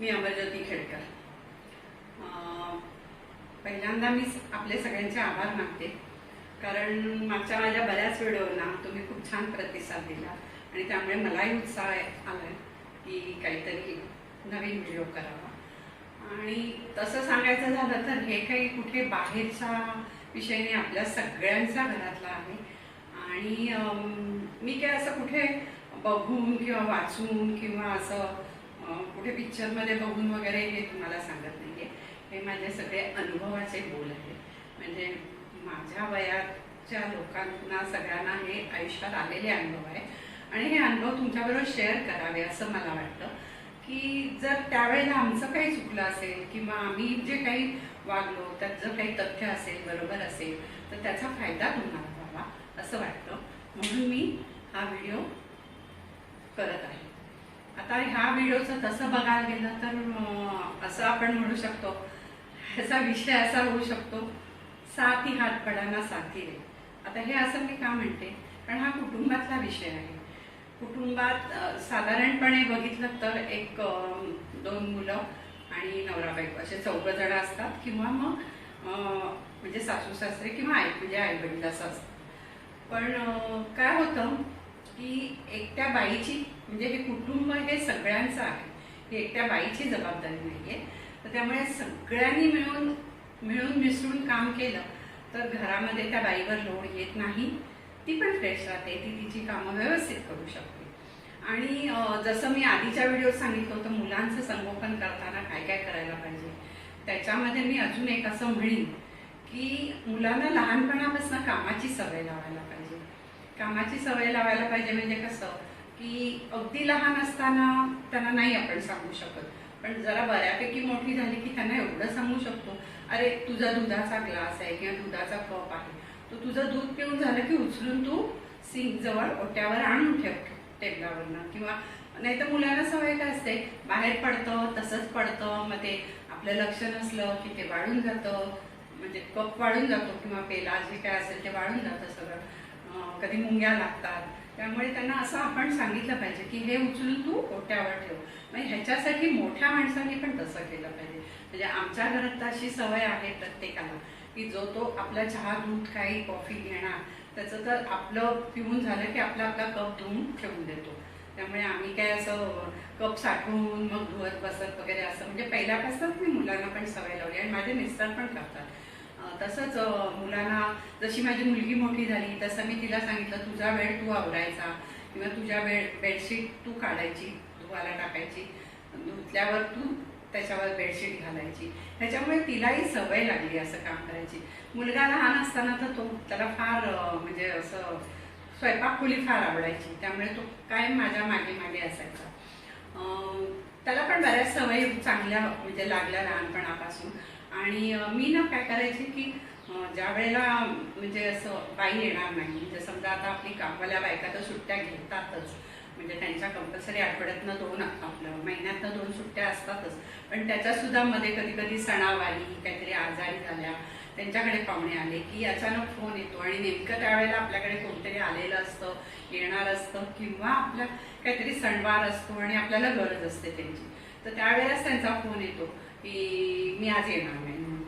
मी अमरज्योती खेडकर. पहिल्यांदा मी आपले सगळ्यांचे आभार मानते. कारण मागच्या माझ्या बऱ्याच व्हिडिओना तुम्ही खूप छान प्रतिसाद दिला आणि त्यामुळे मलाही उत्साह आला की काहीतरी नवीन व्हिडिओ करावा. आणि तसं सांगायचं झालं तर हे काही कुठे बाहेरचा विषयने आपल्या सगळ्यांचा घरातला आहे. आणि मी काय असं कुठे बघून किंवा वाचून किंवा असं कुठे पिक्चरमध्ये बघून वगैरे हे तुम्हाला सांगत नाहीये. हे माझे सगळे अनुभवाचे बोल आहेत. म्हणजे माझ्या वयाच्या लोकांना सगळ्यांना हे आयुष्यात आलेले अनुभव आहे. आणि हे अनुभव तुमच्याबरोबर शेअर करावे असं मला वाटतं. की जर त्यावेळेला आमचं काही चुकलं असेल किंवा आम्ही जे काही वागलो त्यात जर काही तथ्य असेल बरोबर असेल तर त्याचा फायदा तुम्हाला व्हावा असं वाटतं. म्हणून मी हा व्हिडिओ करत आहे. आता ह्या व्हिडिओचं तसं बघायला गेलं तर असं आपण म्हणू शकतो ह्याचा विषय असा होऊ शकतो साथी हात पडाना साथी रे. आता हे असं मी का म्हणते? कारण हा कुटुंबातला विषय आहे. कुटुंबात साधारणपणे बघितलं तर एक दोन मुलं आणि नवरा बायको असे चौघं जण असतात किंवा मग म्हणजे सासू सासरे किंवा आई म्हणजे आई वडील असं असतं. पण काय होतं की एकट्या बाईची म्हणजे हे कुटुंब हे सगळ्यांचं आहे. ही एकट्या बाईची जबाबदारी नाही आहे तर त्यामुळे सगळ्यांनी मिळून मिळून मिसळून काम केलं तर घरामध्ये त्या बाईवर लोड येत नाही. ती पण फ्रेश राहते. ती तिची कामं व्यवस्थित करू शकते. आणि जसं मी आधीच्या व्हिडिओत सांगितलं होतं मुलांचं संगोपन करताना काय काय करायला पाहिजे? त्याच्यामध्ये मी अजून एक असं म्हणेन की मुलांना लहानपणापासून कामाची सवय लावायला पाहिजे. कामाची सवय लावायला पाहिजे म्हणजे कसं की अगदी लहान असताना त्यांना नाही आपण सांगू शकत. पण जरा बऱ्यापैकी मोठी झाली की त्यांना एवढं सांगू शकतो अरे तुझा दुधाचा ग्लास आहे किंवा दुधाचा कप आहे तो तुझं दूध पिऊन झालं की उचलून तू सिंक जवळ ओट्यावर आणून ठेव टेबलावरनं. किंवा नाही तर मुलांना सवय काय असते बाहेर पडतं तसंच पडतं मग ते आपलं लक्ष नसलं की ते वाढून जातं म्हणजे कप वाढून जातो किंवा पेला जे काय असेल ते वाढून जातं सगळं. कधी मुंग्या लागतात. त्यामुळे त्यांना असं आपण सांगितलं पाहिजे की हे उचलून तू ओट्यावर ठेव. मग ह्याच्यासाठी मोठ्या माणसांनी पण तसं केलं पाहिजे. म्हणजे आमच्या घरात तर अशी सवय आहे प्रत्येकाला की जो तो आपला चहा दूध काही कॉफी घेणार त्याचं तर आपलं पिऊन झालं की आपला आपला कप धुवून ठेवून देतो. त्यामुळे आम्ही काय असं कप साठवून मग धुवत बसत वगैरे असं म्हणजे पहिल्यापासूनच मी मुलांना पण सवय लावली आणि माझे मिस्टर पण करतात. तसंच मुलांना जशी माझी मुलगी मोठी झाली तसं मी तिला सांगितलं तुझा वेळ तू आवरायचा किंवा तुझ्या वेळ बेडशीट तू काढायची धुवायला टाकायची धुतल्यावर तू त्याच्यावर बेडशीट घालायची. त्याच्यामुळे तिलाही सवय लागली असं काम करायची. मुलगा लहान असताना तर तो त्याला फार म्हणजे असं स्वयंपाक खोली फार आवडायची. त्यामुळे तो कायम माझ्या मागे मागे असायचा. त्याला पण बऱ्याच सवयी चांगल्या म्हणजे लागल्या लहानपणापासून. आणि मी ना काय करायची की ज्या वेळेला म्हणजे असं बाई येणार नाही म्हणजे समजा आता आपली कामवाल्या बायका तर सुट्ट्या घेतातच म्हणजे त्यांच्या कंपल्सरी आठवड्यातनं दोन आपलं महिन्यातनं दोन सुट्ट्या असतातच पण त्याच्या सुद्धा मध्ये कधी कधी सणावारी काहीतरी आजारी झाल्या त्यांच्याकडे पाहुणे आले की अचानक फोन येतो आणि नेमकं त्यावेळेला आपल्याकडे कोणतरी आलेलं असतं येणार असतं किंवा आपल्या काहीतरी सणवार असतो आणि आपल्याला गरज असते त्यांची तर त्यावेळेलाच त्यांचा फोन येतो. की मी आज येणार नाही. म्हणून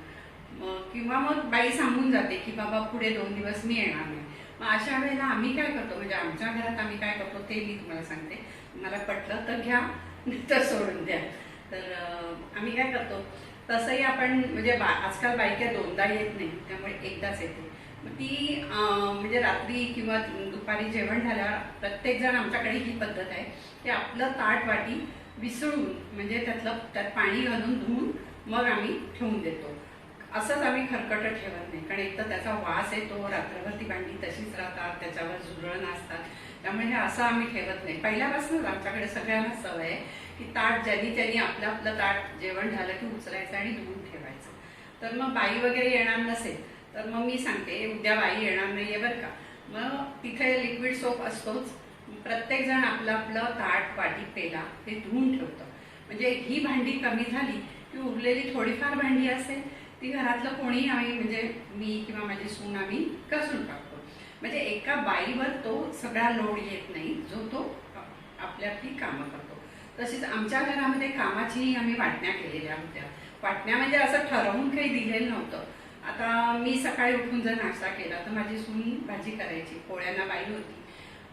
मग किंवा मग बाई सांगून जाते की बाबा पुढे दोन दिवस मी येणार नाही. मग अशा वेळेला आम्ही काय करतो? म्हणजे आमच्या घरात आम्ही काय करतो ते मी तुम्हाला सांगते. मला पटलं तर घ्या तर सोडून द्या. तर आम्ही काय करतो? तसंही आपण म्हणजे बा आजकाल बायक्या दोनदा येत नाही त्यामुळे एकदाच येते. मग ती म्हणजे रात्री किंवा दुपारी जेवण झाल्यावर प्रत्येकजण आमच्याकडे ही पद्धत आहे की आपलं ताट वाटी विसळून म्हणजे त्यातलं त्यात पाणी घालून धुवून मग आम्ही ठेवून देतो. असंच आम्ही खरकट ठेवत नाही. कारण एक तर त्याचा वास येतो रात्रभर ती भांडी तशीच राहतात त्याच्यावर झुरळ नसतात त्यामुळे हे असं आम्ही ठेवत नाही. पहिल्यापासूनच आमच्याकडे सगळ्यांना सवय आहे की ताट ज्यांनी त्यांनी आपलं आपलं ताट जेवण झालं की उचलायचं आणि धुवून ठेवायचं. तर मग बाई वगैरे येणार नसेल तर मग मी सांगते उद्या बाई येणार नाहीये बरं का. मग तिथे लिक्विड सोप असतोच प्रत्येक जण आपलं आपलं ताट वाटी पेला हे धुवून ठेवतं. म्हणजे ही भांडी कमी झाली की उरलेली थोडीफार भांडी असेल ती घरातलं कोणी आम्ही म्हणजे मी किंवा माझी सून आम्ही कसून टाकतो. म्हणजे एका बाईवर तो सगळा लोड येत नाही जो तो आपल्यातली कामं करतो. तशीच आमच्या घरामध्ये कामाचीही आम्ही वाटण्या केलेल्या होत्या. वाटण्या म्हणजे असं ठरवून काही दिलेलं नव्हतं. आता मी सकाळी उठून जर नाश्ता केला तर माझी सून भाजी करायची पोळ्यांना बाई होती.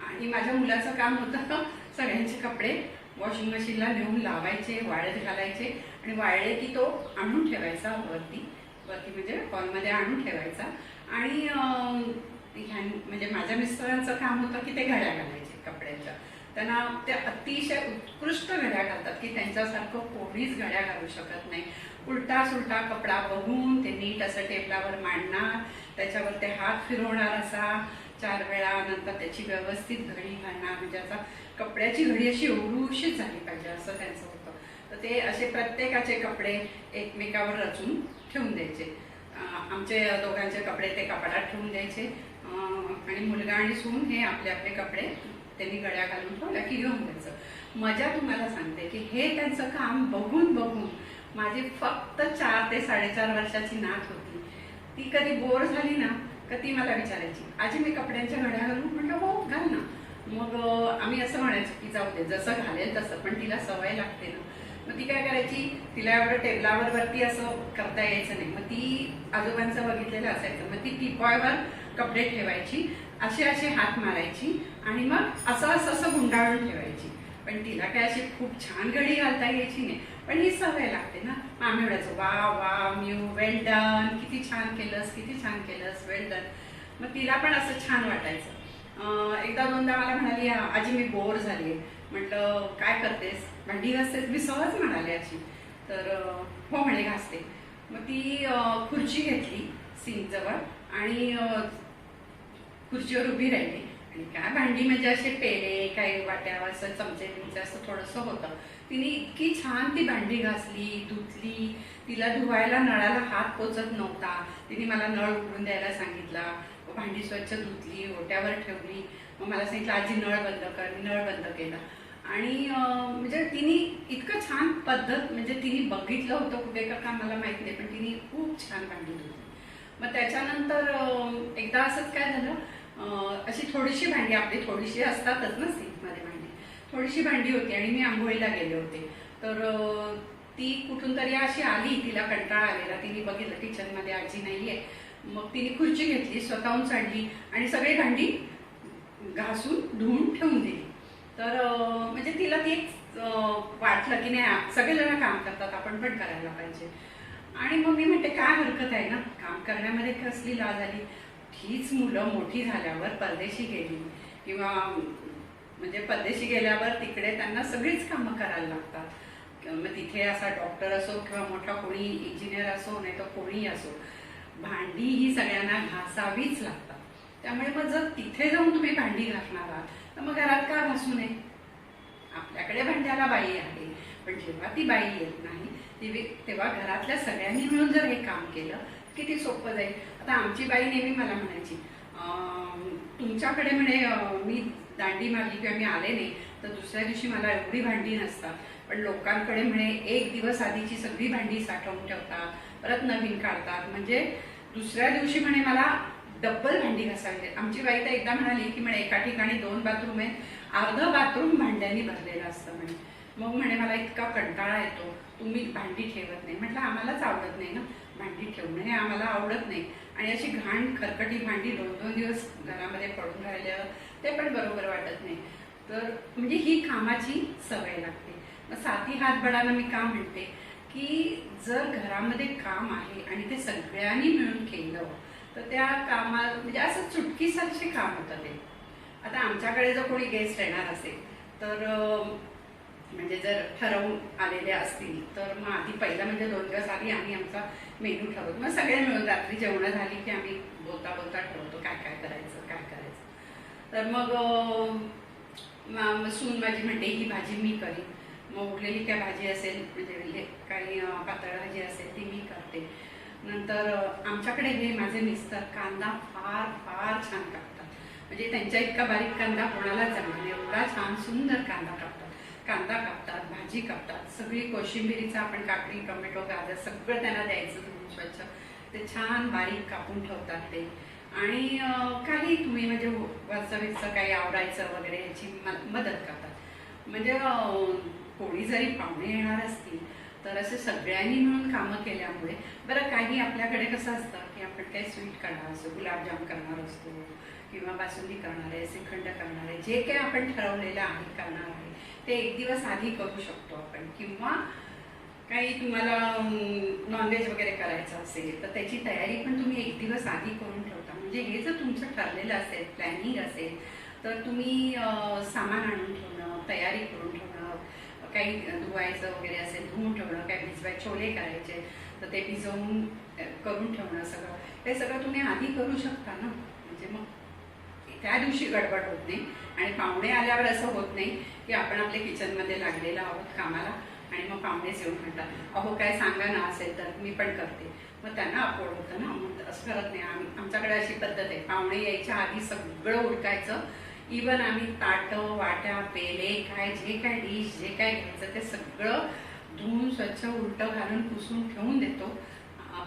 आणि माझ्या मुलाचं काम होतं सगळ्यांचे कपडे. वॉशिंग मशीनला नेऊन लावायचे वाळत घालायचे. आणि वाळले की तो आणून ठेवायचा वरती. वरती म्हणजे हॉलमध्ये आणून ठेवायचा. आणि ह्या म्हणजे माझ्या मिस्टरांचं काम होतं की ते घड्या घालायचे कपड्यांच्या त्यांना ते अतिशय उत्कृष्ट घड्या घालतात की त्यांच्यासारखं कोणीच घड्या घालू शकत नाही. उलटा सुलटा कपडा बघून ते नीट असं टेबलावर मांडणार. त्याच्यावर ते हात फिरवणार असा. चार वेळा नंतर त्याची व्यवस्थित घडी घालणार म्हणजे आता कपड्याची घडी अशी एवढूशीच झाली पाहिजे असं त्यांचं होतं. तर ते असे प्रत्येकाचे कपडे एकमेकावर रचून ठेवून द्यायचे. आमचे दोघांचे कपडे ते कपाटात ठेवून द्यायचे. आणि मुलगा आणि सून हे आपले आपले कपडे त्यांनी गळ्या घालून ठेवल्या की घेऊन द्यायचं. मजा तुम्हाला सांगते की हे त्यांचं काम बघून बघून माझी फक्त चार ते साडेचार वर्षाची नात होती. ती कधी बोर झाली ना का ती मला विचारायची. आजी मी कपड्यांच्या घड्या घालून म्हटलं हो घाल ना. मग आम्ही असं म्हणायचो की जाऊ दे जसं घालेल तसं पण तिला सवय लागते ना. मग ती काय करायची तिला एवढं टेबलावर वरती असं करता यायचं नाही. मग ती आजोबांचं बघितलेलं असायचं. मग ती टिपॉयवर कपडे ठेवायची असे असे हात मारायची आणि मग असं असं असं गुंडाळून ठेवायची. पण तिला काय अशी खूप छान घडी घालता यायची नाही. पण ही सवय लागते ना. मग आम्ही म्हणायचो वा वा म्यू वेल डन किती छान केलंस किती छान केलंस वेल डन मग तिला पण असं छान वाटायचं. एकदा दोनदा मला म्हणाली आजी मी बोर झाली म्हटलं काय करतेस? भांडी घासतेस? मी सहज म्हणाले आजी. तर हो म्हणे घासते. मग ती खुर्ची घेतली सिंकजवळ आणि खुर्चीवर उभी राहिली. आणि काय? भांडी म्हणजे असे पेले काही वाट्यावर असं चमचे बिमचे असं थोडंसं होतं. तिने इतकी छान ती भांडी घासली धुतली. तिला धुवायला नळाला हात पोचत नव्हता. तिने मला नळ उघडून द्यायला सांगितला. भांडी स्वच्छ धुतली ओट्यावर ठेवली. मग मला सांगितलं आजी नळ बंद कर. मी नळ बंद केला. आणि म्हणजे तिने इतकं छान पद्धत म्हणजे तिने बघितलं होतं कुठे का का मला माहीत नाही पण तिने खूप छान भांडी धुतली. मग त्याच्यानंतर एकदा असंच काय झालं अशी थोडीशी भांडी आपली थोडीशी असतातच ना सिंकमध्ये भांडी. थोडीशी भांडी होती आणि मी आंघोळीला गेले होते. तर ती कुठून तरी अशी आली तिला कंटाळा आलेला. तिने बघितलं किचनमध्ये आजी नाहीये. मग तिने खुर्ची घेतली स्वतःहून चढली आणि सगळी भांडी घासून धुवून ठेवून दिली. तर म्हणजे तिला ते एक वाटलं की नाही सगळेजण काम करतात आपण पण करायला पाहिजे. आणि मग मी म्हणते काय हरकत आहे ना? काम करण्यामध्ये कसली लाज आली? हीच मुलं मोठी झाल्यावर परदेशी गेली. किंवा म्हणजे परदेशी गेल्यावर तिकडे त्यांना सगळीच कामं करायला लागतात. मग तिथे असा डॉक्टर असो किंवा मोठा कोणी इंजिनियर असो नाही तर कोणी असो भांडी ही सगळ्यांना घासावीच लागतात. त्यामुळे मग जर तिथे जाऊन तुम्ही भांडी घासणार आहात तर मग घरात का घासू नये? आपल्याकडे भांड्याला बाई आहे पण जेव्हा ती बाई येत नाही तेव्हा घरातल्या सगळ्यांनी मिळून जर हे काम केलं किती सोपं जाईल? आता आमची बाई नेहमी मला म्हणायची तुमच्याकडे म्हणे मी दांडी मारली किंवा मी आले नाही तर दुसऱ्या दिवशी मला एवढी भांडी नसतात. पण लोकांकडे म्हणे एक दिवस आधीची सगळी भांडी साठवून ठेवतात परत नवीन काढतात. म्हणजे दुसऱ्या दिवशी म्हणे मला डब्बल भांडी घासावी आमची बाई तर एकदा म्हणाली की म्हणे एका ठिकाणी दोन बाथरूम आहे अर्ध बाथरूम भांड्यांनी भरलेलं असतं म्हणे. मग म्हणे मला इतका कंटाळा येतो तुम्ही भांडी ठेवत नाही. म्हटलं आम्हालाच आवडत नाही ना. भांडी ठेवणं हे आम्हाला आवडत नाही. आणि अशी घाण खरकटी भांडी दोन दोन दिवस घरामध्ये पडून राहिलं ते पण बरोबर वाटत नाही. तर म्हणजे ही कामाची सवय लागते. मग साथी हातबडाला मी का म्हणते की जर घरामध्ये काम आहे आणि ते सगळ्यांनी मिळून केलं तर त्या कामा म्हणजे असं चुटकीसारखे काम होतं ते. आता आमच्याकडे जर कोणी गेस्ट येणार असेल तर म्हणजे जर ठरवून आलेले असतील तर मग आधी पहिला म्हणजे दोन दिवस आधी आम्ही आमचा मेनू ठरवतो. मग सगळे मिळून रात्री जेवणं झाली की आम्ही बोलता बोलता ठरवतो काय काय करायचं काय करायचं. तर मग सून माझी म्हणते ही भाजी मी करीन. मग उरलेली काय भाजी असेल म्हणजे काही पातळ भाजी असेल ती मी करते. नंतर आमच्याकडे हे माझे मिस्टर कांदा फार फार छान कापतात म्हणजे त्यांच्या इतका बारीक कांदा कोणाला जमणार एवढा छान सुंदर कांदा कापतात कांदा कापतात भाजी कापतात सगळी कोशिंबिरीचा आपण काकडी टोमॅटो गाजर सगळं त्यांना द्यायचं धुवून स्वच्छ. ते छान बारीक कापून ठेवतात ते. आणि काही तुम्ही म्हणजे वास्तविकचं काही आवडायचं वगैरे याची मदत करतात. म्हणजे कोणी जरी पाहुणे येणार असतील तर असे सगळ्यांनी मिळून कामं केल्यामुळे बरं काही आपल्याकडे कसं असतं की आपण काही स्वीट करणार असतो गुलाबजाम करणार असतो किंवा बासुंदी करणार आहे श्रीखंड करणार आहे जे काही आपण ठरवलेलं आहे करणार आहे ते एक दिवस आधी करू शकतो आपण. किंवा काही तुम्हाला नॉनव्हेज वगैरे करायचं असेल तर त्याची तयारी पण तुम्ही एक दिवस आधी करून ठेवता. म्हणजे हे जर तुमचं ठरलेलं असेल प्लॅनिंग असेल तर तुम्ही सामान आणून ठेवणं तयारी करून ठेवणं काही धुवायचं वगैरे असेल धुवून ठेवणं काही भिजवाय छोले करायचे तर ते भिजवून करून ठेवणं सगळं. हे सगळं तुम्ही आधी करू शकता ना? म्हणजे मग त्या दिवशी गडबड होत नाही. आणि पाहुणे आल्यावर असं होत नाही की आपण आपल्या किचनमध्ये लागलेलं आहोत कामाला आणि मग पाहुणेच येऊन म्हणतात अहो काय सांगा ना असेल तर मी पण करते. मग त्यांना अपोड होतं ना. मग असं करत नाही. आम्ही आमच्याकडे अशी पद्धत आहे. पाहुणे यायच्या आधी सगळं उरकायचं. इवन आम्ही ताटं वाट्या पेले काय जे काय डिश जे काय घ्यायचं ते सगळं धुवून स्वच्छ उलटं घालून पुसून ठेवून देतो.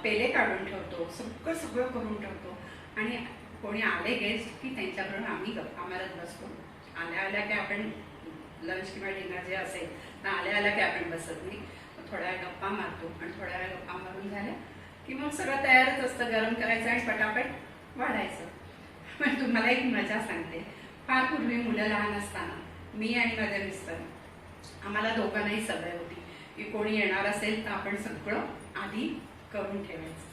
पेले काढून ठेवतो. सगळं सगळं करून ठेवतो. आणि कोणी आले गेस्ट की त्यांच्याकडून आम्ही गप्पा मारत बसतो. आल्या आल्या काय आपण लंच किंवा डिनर जे असेल तर आल्या आल्या काय आपण बसत नाही. थोड्या वेळ गप्पा मारतो आणि थोड्या वेळ गप्पा मारून झाल्या की मग सगळं तयारच असतं. गरम करायचं आणि पटापट वाढायचं. पण तुम्हाला एक मजा सांगते. फार पूर्वी मुलं लहान असताना मी आणि माझे मिस्टर आम्हाला दोघांनाही सवय होती की कोणी येणार असेल तर आपण सगळं आधी करून ठेवायचं.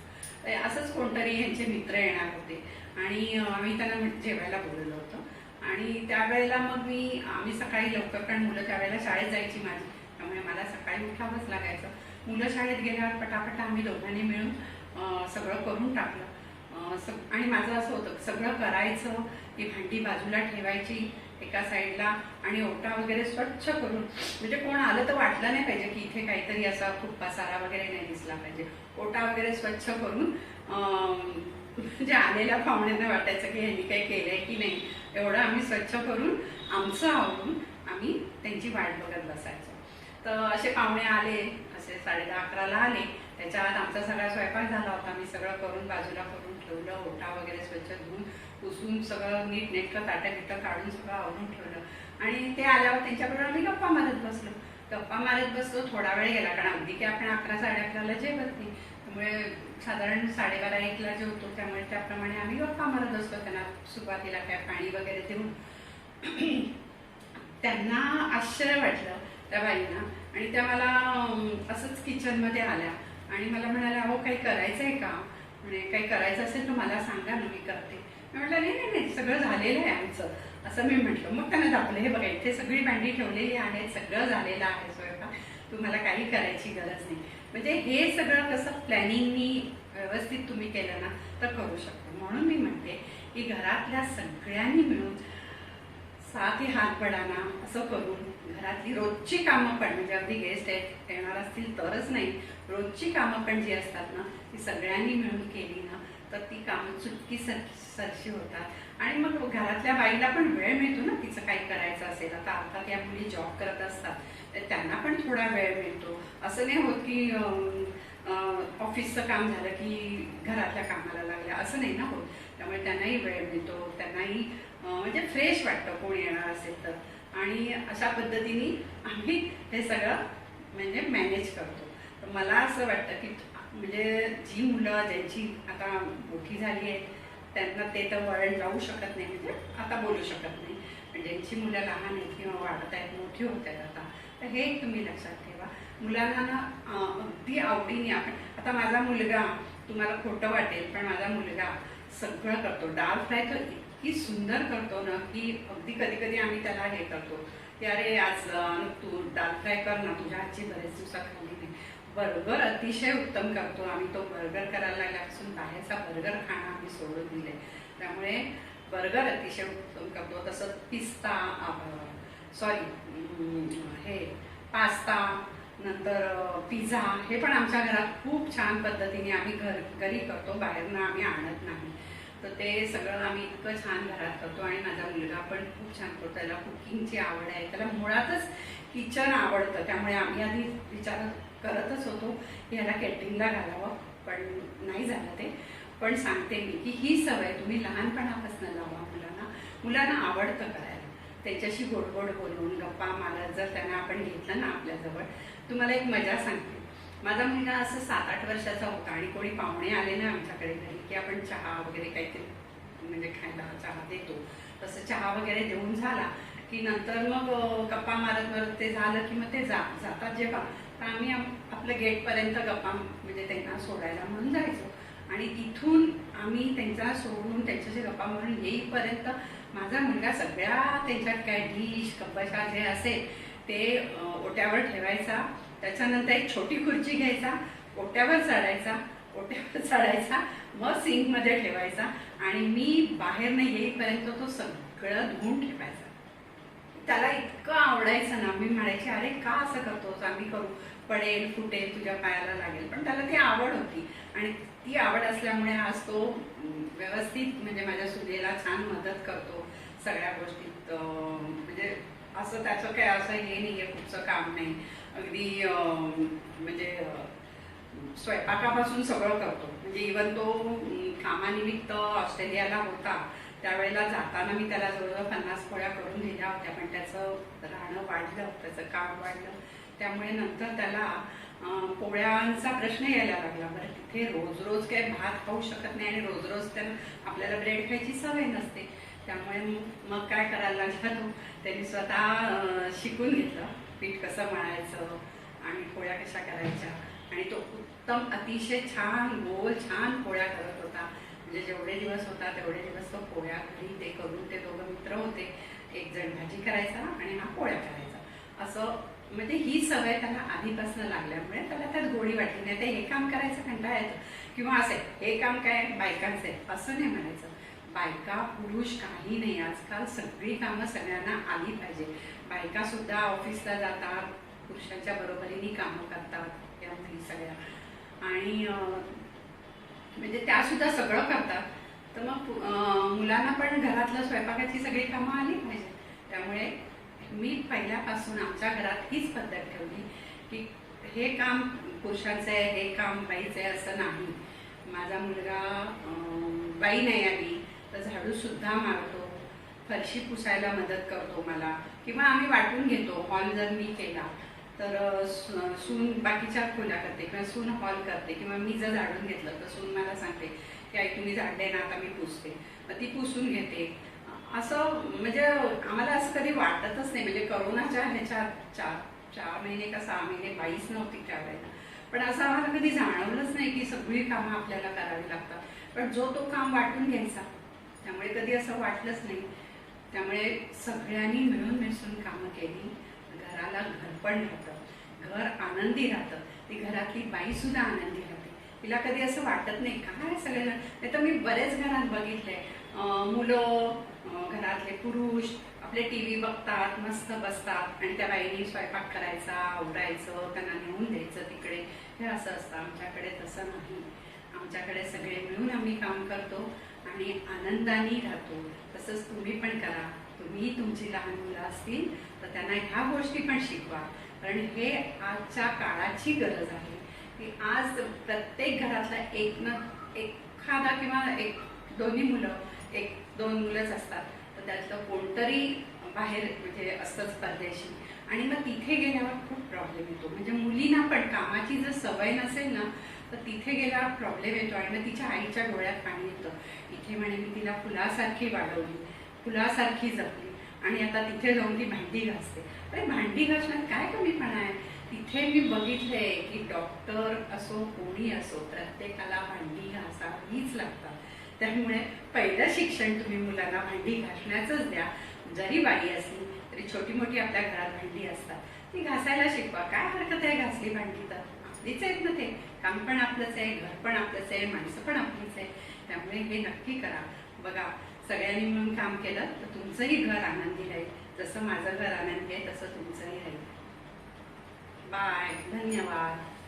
असंच कोणतरी यांचे मित्र येणार होते. आणि आम्ही त्यांना जेवायला बोलवलं होतं. आणि त्यावेळेला मग मी आम्ही सकाळी लवकर कारण मुलं त्यावेळेला शाळेत जायची माझी त्यामुळे मला सकाळी उठावंच लागायचं. मुलं शाळेत गेल्यावर पटापट आम्ही दोघांनी मिळून सगळं करून टाकलं. सग- आणि माझं असं होतं सगळं करायचं ती भांडी बाजूला ठेवायची एका साईडला आणि ओटा वगैरे स्वच्छ करून म्हणजे कोण आलं तर वाटलं नाही पाहिजे की इथे काहीतरी असा खूप पसारा वगैरे नाही दिसला पाहिजे. ओटा वगैरे स्वच्छ करून म्हणजे आलेल्या पाहुण्यांना वाटायचं की ह्यांनी काही केलंय की नाही. एवढं आम्ही स्वच्छ करून आमचं आवरून आम्ही त्यांची वाट बघत बसायचो. तर असे पाहुणे आले असे साडे दहा अकराला आले. त्याच्या आत आमचा सगळा स्वयंपाक झाला होता. मी सगळं करून बाजूला करून ठेवलं ओटा वगैरे स्वच्छ धुवून पुसून सगळं नीट नेटकं ताट्या बिटं काढून सगळं आवरून ठेवलं. आणि ते आल्यावर त्यांच्याबरोबर आम्ही गप्पा मारत बसलो. गप्पा मारत बसलो थोडा वेळ गेला कारण अगदी की आपण अकरा साडे अकराला जेवत नाही. त्यामुळे साधारण साडेबारा एकला जेवतो त्यामुळे त्याप्रमाणे आम्ही गप्पा मारत असतो त्यांना सुरुवातीला काय पाणी वगैरे देऊन. त्यांना आश्चर्य वाटलं त्या बाईंना. आणि त्या मला असंच किचनमध्ये आल्या. आणि मला म्हणाल्या अहो काही करायचं आहे का? म्हणजे काही करायचं असेल तर मला सांगा ना मी करते. मी म्हटलं नाही नाही नाही सगळं झालेलं आहे आमचं. असं मी म्हटलं. मग त्यांना दाखवलं हे बघा इथे सगळी भांडी ठेवलेली आहेत सगळं झालेलं आहे स्वयंपाक. तुम्हाला काही करायची गरज नाही. म्हणजे हे सगळं कसं प्लॅनिंगनी व्यवस्थित तुम्ही केलं ना तर करू शकतो. म्हणून मी म्हणते की घरातल्या सगळ्यांनी मिळून साथ ही हात पडाना असं करून घरातली रोजची कामं पण म्हणजे अगदी गेस्ट येणार असतील तरच नाही रोजची कामं पण जी असतात ना ती सगळ्यांनी मिळून केली ना तर ती कामं चुटकी सर सरशी होतात. आणि मग घरातल्या बाईला पण वेळ मिळतो ना तिचं काही करायचं असेल. आता अर्थात या मुली जॉब करत असतात त्यांना पण थोडा वेळ मिळतो. असं नाही होत की ऑफिसचं काम झालं की घरातल्या कामाला लागल्या. असं नाही ना होत. त्यामुळे त्यांनाही वेळ मिळतो. त्यांनाही म्हणजे फ्रेश वाटतं कोण येणार असेल तर. आणि अशा पद्धतीने आम्ही हे सगळं म्हणजे मॅनेज करतो. तर मला असं वाटतं की म्हणजे जी मुलं ज्यांची आता मोठी झाली आहेत त्यांना ते तर वळण जाऊ शकत नाही. म्हणजे आता बोलू शकत नाही. पण ज्यांची मुलं लहान आहेत किंवा वाढत आहेत मोठी होत आहेत तर हे तुम्ही लक्षात ठेवा. मुलांना ना अगदी आवडीने आपण आता माझा मुलगा तुम्हाला खोटं वाटेल पण माझा मुलगा सगळं करतो. डाल फ्राय तर इतकी सुंदर करतो ना की अगदी कधी कधी आम्ही त्याला हे करतो की अरे आज तू डाल फ्राय कर ना तुझ्या आजची बरेच दिवसात खाली नाही. बर्गर अतिशय उत्तम करतो आम्ही तो बर्गर करायला लागल्यापासून बाहेरचा बर्गर खाणं आम्ही सोडून दिले त्यामुळे बर्गर अतिशय उत्तम करतो. तसंच पिस्ता सॉरी हे पास्ता नंतर पिझ्झा हे पण आमच्या घरात खूप छान पद्धतीने आम्ही घर घरी करतो. बाहेरनं आम्ही आणत नाही. तर ते सगळं आम्ही इतकं छान घरात करतो आणि माझा मुलगा पण खूप छान करतो. त्याला कुकिंगची आवड आहे. त्याला मुळातच किचन आवडतं. त्यामुळे आम्ही आधी विचार करतच होतो की ह्याला केटरिंगला घालावं पण नाही झालं ते. पण सांगते मी की ही सवय तुम्ही लहानपणापासून लावा मुलांना. मुलांना आवडतं करायला. त्याच्याशी गोड बोलून गप्पा मारत जर त्यांना आपण घेतलं ना आपल्याजवळ. तुम्हाला एक मजा सांगते. माझा मुलगा असं सात आठ वर्षाचा होता आणि कोणी पाहुणे आले ना आमच्याकडे घरी की आपण चहा वगैरे काहीतरी म्हणजे खायला चहा देतो. तसं चहा वगैरे देऊन झाला की नंतर मग गप्पा मारत मारत ते झालं की मग ते जा जातात जेव्हा. तर आम्ही आपलं गेटपर्यंत गप्पा म्हणजे त्यांना सोडायला म्हणून जायचो. आणि तिथून आम्ही त्यांचा सोडून त्यांच्याशी गप्पा मारून येईपर्यंत माझा मुलगा सगळ्या त्यांच्यात काय डिश कपशा जे असेल ते ओट्यावर ठेवायचा. त्याच्यानंतर एक छोटी खुर्ची घ्यायचा ओट्यावर चढायचा ओट्यावर चढायचा मग सिंकमध्ये ठेवायचा आणि मी बाहेरनं येईपर्यंत तो सगळं धुवून ठेवायचा. त्याला इतकं आवडायचं ना मी म्हणायचे अरे का असं करतोस? आम्ही करू. पडेल फुटेल तुझ्या पायाला लागेल. पण त्याला ती आवड होती. आणि ती आवड असल्यामुळे आज तो व्यवस्थित म्हणजे माझ्या सुनेला छान मदत करतो सगळ्या गोष्टीत. म्हणजे असं त्याचं काय असं हे नाही आहे कुठचं काम नाही. अगदी म्हणजे स्वयंपाकापासून सगळं करतो. म्हणजे इवन तो कामानिमित्त ऑस्ट्रेलियाला होता त्यावेळेला जाताना मी त्याला जवळजवळ पन्नास पोळ्या करून दिल्या होत्या पण त्याचं राहणं वाढलं त्याचं काम वाढलं. त्यामुळे नंतर त्याला पोळ्यांचा प्रश्न यायला लागला. बरं तिथे रोज रोज काय भात खाऊ शकत नाही आणि रोज रोज त्यांना आपल्याला ब्रेड खायची सवय नसते. त्यामुळे मग- मग काय करायला लागला? तो त्यांनी स्वतः शिकून घेतलं पीठ कसं मळायचं आणि पोळ्या कशा करायच्या. आणि तो उत्तम अतिशय छान गोल छान पोळ्या करत होता. म्हणजे जेवढे दिवस होता तेवढे दिवस तो पोळ्या घरी ते करून ते दोघं मित्र होते. एक जण भाजी करायचा आणि हा पोळ्या करायचा. असं म्हणजे ही सवय त्याला आधीपासून लागल्यामुळे त्याला त्यात गोडी वाटली. नाही ते हे काम करायचं कंटाळा येतो. किंवा असे हे काम काय? बायकांचं. आहे असं नाही म्हणायचं. बायका पुरुष काही नाही. आजकाल सगळी कामं सगळ्यांना आली पाहिजे. बायका सुद्धा ऑफिसला जातात. पुरुषांच्या बरोबरीने कामं करतात. या मुली सगळ्या. आणि म्हणजे त्या सुद्धा सगळं करतात. तर मग मुलांना पण घरातलं स्वयंपाकाची सगळी कामं आली पाहिजे. त्यामुळे मी पहिल्यापासून आमच्या घरात हीच पद्धत ठेवली की हे काम पुरुषांचं आहे हे काम बाईचं आहे असं नाही. माझा मुलगा बाई नाही आली तर झाडूसुद्धा मारतो फरशी पुसायला मदत करतो मला. किंवा आम्ही वाटून घेतो हॉल जर मी केला तर सून बाकीच्या खोल्या करते किंवा सून हॉल करते किंवा मी जर झाडून घेतलं तर सून मला सांगते की आई तुम्ही झाडले ना आता मी पुसते. मग ती पुसून घेते. असं म्हणजे आम्हाला असं कधी वाटतच नाही. म्हणजे करोनाच्या ह्याच्या चार चार महिने का सहा महिने बाईच नव्हती त्यावेळेला. पण असं आम्हाला कधी जाणवलंच नाही की सगळी कामं आपल्याला करावी लागतात. पण जो तो काम वाटून घ्यायचा त्यामुळे कधी असं वाटलंच नाही. त्यामुळे सगळ्यांनी मिळून मिसळून कामं केली. घराला घर पण राहतं घर आनंदी राहतं. ती घरातली बाई सुद्धा आनंदी राहते. तिला कधी असं वाटत नाही काय सगळे नाही तर मी बरेच घरात बघितलंय. मुलं घरातले पुरुष आपले टी व्ही बघतात मस्त बसतात आणि त्या बाईनी स्वयंपाक करायचा आवडायचं त्यांना नेऊन द्यायचं तिकडे. हे असं असतं. आमच्याकडे तसं नाही. आमच्याकडे सगळे मिळून आम्ही काम करतो आणि आनंदाने राहतो. तसंच तुम्ही पण करा. तुम्ही तुमची लहान मुलं असतील तर त्यांना ह्या गोष्टी पण शिकवा. कारण हे आजच्या काळाची गरज आहे. की आज प्रत्येक घरातला एक न एखादा किंवा एक दोन्ही मुलं एक दोन मुलंच असतात. तर त्यातलं कोणतरी बाहेर म्हणजे असतंच परदेशी आणि मग तिथे गेल्यावर खूप प्रॉब्लेम येतो. म्हणजे मुलींना पण कामाची जर सवय नसेल ना तर तिथे गेल्यावर प्रॉब्लेम येतो. आणि मग तिच्या आईच्या डोळ्यात पाणी येतं. इथे म्हणे मी तिला फुलासारखी वाढवली फुलासारखी जपली. आणि आता तिथे जाऊन ती भांडी घासते. अरे भांडी घासण्यात काय कमीपणा आहे? तिथे मी बघितले की डॉक्टर असो कोणी असो प्रत्येकाला भांडी घासावीच लागतात. त्यामुळे पहिलं शिक्षण तुम्ही मुलांना भांडी घासण्याचंच द्या. जरी बाई असली तरी छोटी मोठी आपल्या घरात भांडी असतात. ती घासायला शिकवा. काय हरकत आहे घासली भांडी तर? आपलीच आहेत ना ते. काम पण आपलंच आहे घर पण आपलंच आहे माणसं पण आपलीच आहे. त्यामुळे हे नक्की करा. बघा सगळ्यांनी मिळून काम केलं तर तुमचंही घर आनंदी राहील. जसं माझं घर आनंदी आहे तसं तुमचंही राहील. बाय. धन्यवाद.